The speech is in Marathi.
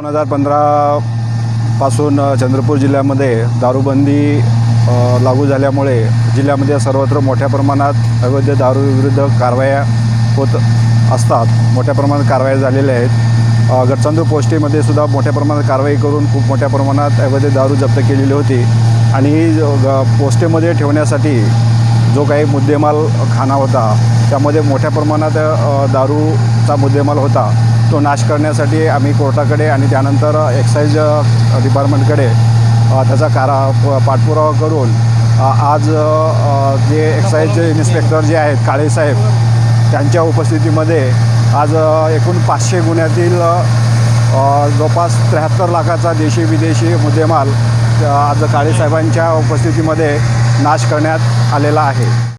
दोन हजार पंधरापासून चंद्रपूर जिल्ह्यामध्ये दारूबंदी लागू झाल्यामुळे जिल्ह्यामध्ये सर्वत्र मोठ्या प्रमाणात अवैध दारूविरुद्ध कारवाया होत असतात. मोठ्या प्रमाणात कारवाया झालेल्या आहेत. गडचांदूर गडचंदू पोस्टेमध्ये सुद्धा मोठ्या प्रमाणात कारवाई करून खूप मोठ्या प्रमाणात अवैध दारू जप्त केलेली होती. आणि ग- पोस्टेमध्ये ठेवण्यासाठी जो काही मुद्देमाल खाना होता त्यामध्ये मोठ्या प्रमाणात दारूचा मुद्देमाल होता. तो नाश करण्यासाठी आम्ही कोर्टाकडे आणि त्यानंतर एक्साईज डिपार्टमेंटकडे त्याचा कारा पाठपुरावा करून आज जे एक्साईज इन्स्पेक्टर जे आहेत काळेसाहेब त्यांच्या उपस्थितीमध्ये आज एकूण पाचशे गुन्ह्यातील जवळपास त्र्याहत्तर लाखाचा देशी विदेशी मुद्देमाल आज काळेसाहेबांच्या उपस्थितीमध्ये नाश करण्यात आलेला आहे.